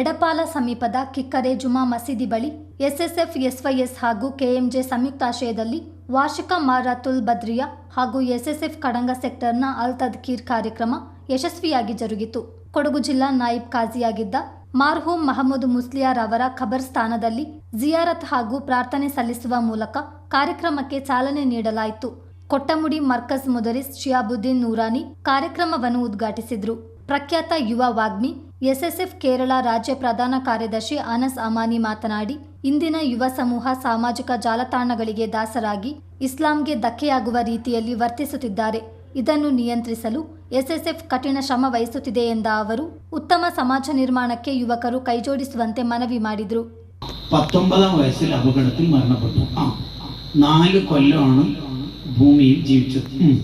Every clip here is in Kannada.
ಎಡಪಾಲ ಸಮೀಪದ ಕಿಕ್ಕರೆ ಜುಮಾ ಮಸೀದಿ ಬಳಿ ಎಸ್ಎಸ್ಎಫ್, ಎಸ್ವೈಎಸ್ ಹಾಗೂ ಕೆಎಂಜೆ ಸಂಯುಕ್ತಾಶ್ರಯದಲ್ಲಿ ವಾರ್ಷಿಕ ಮಾರಾತುಲ್ ಬದ್ರಿಯಾ ಹಾಗೂ ಎಸ್ಎಸ್ಎಫ್ ಕಡಂಗ ಸೆಕ್ಟರ್ನ ಅಲ್ ತದ್ಕೀರ್ ಕಾರ್ಯಕ್ರಮ ಯಶಸ್ವಿಯಾಗಿ ಜರುಗಿತು. ಕೊಡಗು ಜಿಲ್ಲಾ ನಾಯಿಬ್ ಖಾಜಿಯಾಗಿದ್ದ ಮಾರ್ಹೂಮ್ ಮಹಮ್ಮದ್ ಮುಸ್ಲಿಯಾರ್ ಅವರ ಖಬರ್ಸ್ಥಾನದಲ್ಲಿ ಜಿಯಾರತ್ ಹಾಗೂ ಪ್ರಾರ್ಥನೆ ಸಲ್ಲಿಸುವ ಮೂಲಕ ಕಾರ್ಯಕ್ರಮಕ್ಕೆ ಚಾಲನೆ ನೀಡಲಾಯಿತು. ಕೊಟ್ಟಮುಡಿ ಮರ್ಕಜ್ ಮುದರಿಸ್ ಶಿಯಾಬುದ್ದೀನ್ ನೂರಾನಿ ಕಾರ್ಯಕ್ರಮವನ್ನು ಉದ್ಘಾಟಿಸಿದ್ರು. ಪ್ರಖ್ಯಾತ ಯುವ ವಾಗ್ಮಿ ಎಸ್ಎಸ್ಎಫ್ ಕೇರಳ ರಾಜ್ಯ ಪ್ರಧಾನ ಕಾರ್ಯದರ್ಶಿ ಅನಸ್ ಅಮಾನಿ ಮಾತನಾಡಿ ಇಂದಿನ ಯುವ ಸಮೂಹ ಸಾಮಾಜಿಕ ಜಾಲತಾಣಗಳಿಗೆ ದಾಸರಾಗಿ ಇಸ್ಲಾಂಗೆ ಧಕ್ಕೆಯಾಗುವ ರೀತಿಯಲ್ಲಿ ವರ್ತಿಸುತ್ತಿದ್ದಾರೆ ಇದನ್ನು ನಿಯಂತ್ರಿಸಲು ಎಸ್ಎಸ್ಎಫ್ ಕಠಿಣ ಶ್ರಮ ವಹಿಸುತ್ತಿದೆ ಎಂದ ಅವರು ಉತ್ತಮ ಸಮಾಜ ನಿರ್ಮಾಣಕ್ಕೆ ಯುವಕರು ಕೈಜೋಡಿಸುವಂತೆ ಮನವಿ ಮಾಡಿದರು പത്തൊമ്പതാം വയസ്സിൽ അപകടത്തിൽ മരണപ്പെട്ടു ആ നാല് കൊല്ലമാണ് ഭൂമിയിൽ ജീവിച്ചത് ഉം.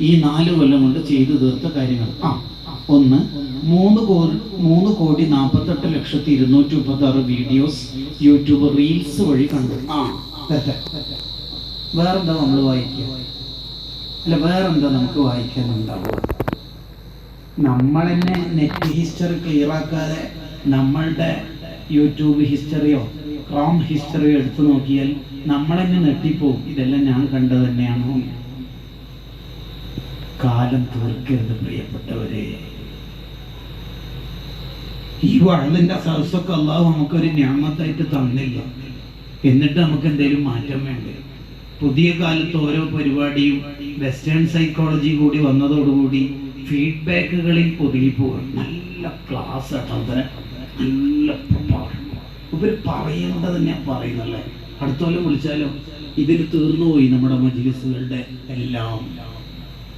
ഈ നാല് കൊല്ലം കൊണ്ട് ചെയ്തു തീർത്ത കാര്യങ്ങൾ ആ ഒന്ന് മൂന്ന് കോടി മൂന്ന് കോടി നാൽപ്പത്തെട്ട് ലക്ഷത്തി ഇരുന്നൂറ്റി മുപ്പത്തി ആറ് വീഡിയോസ് യൂട്യൂബ് റീൽസ് വഴി കണ്ടു. ആ. വേറെന്താ നമ്മൾ വായിക്കുക? അല്ല വേറെന്താ നമുക്ക് വായിക്കാനുണ്ടാവുക നമ്മൾ തന്നെ നെറ്റ് ഹിസ്റ്ററി ക്ലിയർ ആക്കാതെ നമ്മളുടെ യൂട്യൂബ് ഹിസ്റ്ററിയോ ക്രോം ഹിസ്റ്ററിയോ എടുത്തു നോക്കിയാൽ നമ്മളെന്നെ നെട്ടിപ്പോവും. ഇതെല്ലാം ഞാൻ കണ്ടത് തന്നെയാണോ കാലം തീർക്കരുത് പ്രിയപ്പെട്ടവരെ. ഈ വഴലിന്റെ സദസ്സൊക്കെ അള്ളാഹു നമുക്കൊരു ഞാമത്തായിട്ട് തന്നില്ല. എന്നിട്ട് നമുക്ക് എന്തെങ്കിലും മാറ്റം വേണ്ടേ? പുതിയ കാലത്ത് ഓരോ പരിപാടിയും വെസ്റ്റേൺ സൈക്കോളജി കൂടി വന്നതോടുകൂടി ഫീഡ്ബാക്കുകളിൽ ഒതുങ്ങിപ്പോവുക നല്ല ക്ലാസ് നല്ല ഇവർ പറയേണ്ടത് തന്നെ പറയുന്നല്ലേ അടുത്തോലും വിളിച്ചാലോ? ഇതിൽ തീർന്നു പോയി നമ്മുടെ മജിലിസുകളുടെ എല്ലാം.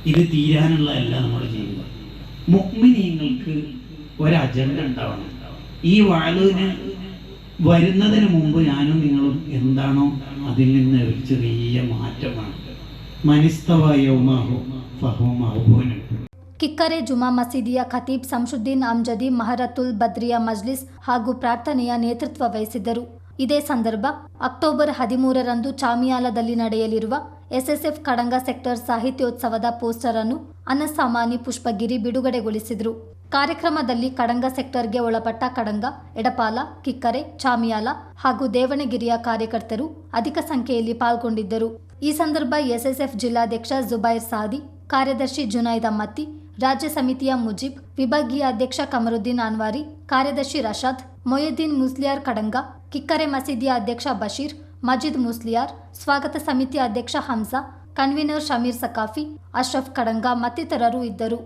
ഇത് തീരാനുള്ള അല്ല നമ്മുടെ ജീവിതം. മുഗ്മിനീങ്ങൾക്ക് ഒരു അജണ്ട ഉണ്ടാവണം ഈ വാഴുവിന് വരുന്നതിന് മുമ്പ് ഞാനും നിങ്ങളും എന്താണോ അതിൽ നിന്ന് ഒരു ചെറിയ മാറ്റമാണ് മനിസ്തവയവുമാഹു ഫഹവുമാഹുവിനും ಕಿಕ್ಕರೆ ಜುಮಾ ಮಸೀದಿಯ ಖತೀಬ್ ಸಂಶುದ್ದೀನ್ ಅಮ್ಜದಿ ಮಹರತುಲ್ ಬದ್ರಿಯಾ ಮಜ್ಲಿಸ್ ಹಾಗೂ ಪ್ರಾರ್ಥನೆಯ ನೇತೃತ್ವ ವಹಿಸಿದ್ದರು ಇದೇ ಸಂದರ್ಭ ಅಕ್ಟೋಬರ್ ಹದಿಮೂರರಂದು ಚಾಮಿಯಾಲದಲ್ಲಿ ನಡೆಯಲಿರುವ ಎಸ್ಎಸ್ಎಫ್ ಕಡಂಗ ಸೆಕ್ಟರ್ ಸಾಹಿತ್ಯೋತ್ಸವದ ಪೋಸ್ಟರ್ ಅನ್ನು ಅನಸ್ ಸಾಮಾನಿ ಪುಷ್ಪಗಿರಿ ಬಿಡುಗಡೆಗೊಳಿಸಿದರು ಕಾರ್ಯಕ್ರಮದಲ್ಲಿ ಕಡಂಗ ಸೆಕ್ಟರ್ಗೆ ಒಳಪಟ್ಟ ಕಡಂಗ, ಎಡಪಾಲ, ಕಿಕ್ಕರೆ, ಚಾಮಿಯಾಲ ಹಾಗೂ ದೇವಣಗಿರಿಯ ಕಾರ್ಯಕರ್ತರು ಅಧಿಕ ಸಂಖ್ಯೆಯಲ್ಲಿ ಪಾಲ್ಗೊಂಡಿದ್ದರು. ಈ ಸಂದರ್ಭ ಎಸ್ಎಸ್ಎಫ್ ಜಿಲ್ಲಾಧ್ಯಕ್ಷ ಜುಬೈರ್ ಸಾದಿ, ಕಾರ್ಯದರ್ಶಿ ಜುನೈದ್ ಅಮ್ಮತ್ತಿ ರಾಜ್ಯ ಸಮಿತಿಯ ಮುಜೀಬ್, ವಿಭಾಗೀಯ ಅಧ್ಯಕ್ಷ ಕಮರುದ್ದೀನ್ ಅನ್ವಾರಿ, ಕಾರ್ಯದರ್ಶಿ ರಶಾದ್, ಮೊಯ್ಯುದ್ದೀನ್ ಮುಸ್ಲಿಯಾರ್ ಕಡಂಗ, ಕಿಕ್ಕರೆ ಮಸೀದಿಯ ಅಧ್ಯಕ್ಷ ಬಶೀರ್, ಮಜೀದ್ ಮುಸ್ಲಿಯಾರ್, ಸ್ವಾಗತ ಸಮಿತಿಯ ಅಧ್ಯಕ್ಷ ಹಂಸಾ, ಕನ್ವೀನರ್ ಶಮೀರ್ ಸಕಾಫಿ ಅಶ್ರಫ್ ಕಡಂಗ ಮತ್ತಿತರರು ಇದ್ದರು.